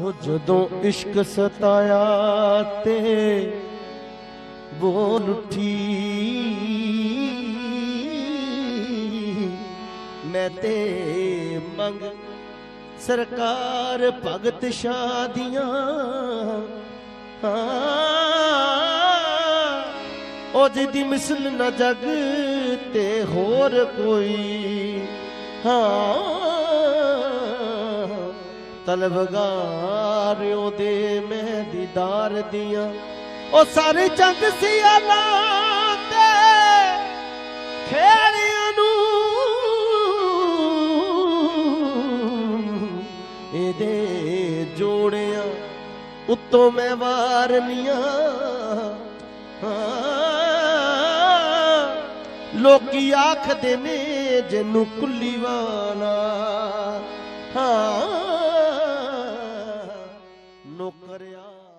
ਉਹ ਜਦੋਂ ਇਸ਼ਕ ਸਤਾਇਆ ਤੇ ਬੋਲ ਉੱਠੀ, ਮੈਂ ਤੇ ਮੰਗ ਸਰਕਾਰ ਭਗਤ ਸ਼ਾਦੀਆਂ ਹਾਂ। ਉਹ ਜਿਹਦੀ ਮਿਸਲ ਨਾ ਜਗ ਤੇ ਹੋਰ ਕੋਈ ਹਾਂ। ਤਲਵਗਾਰ ਦੇ ਮੈਂ ਦੀਦਾਰ ਦੀਆਂ। ਉਹ ਸਾਰੇ ਜੰਗ ਸਿਆਲਾਂ ਤੇ ਖੇੜਿਆਂ ਨੂੰ ਇਹਦੇ ਜੋੜਿਆਂ ਉੱਤੋਂ ਮੈਂ ਵਾਰਨੀਆਂ ਲੋਕੀ ਆਖਦੇ ਨੇ, ਜਿਹਨੂੰ ਕੁੱਲੀ ਵਾਲਾ ਹਾਂ ਨੌਕਰਿਆ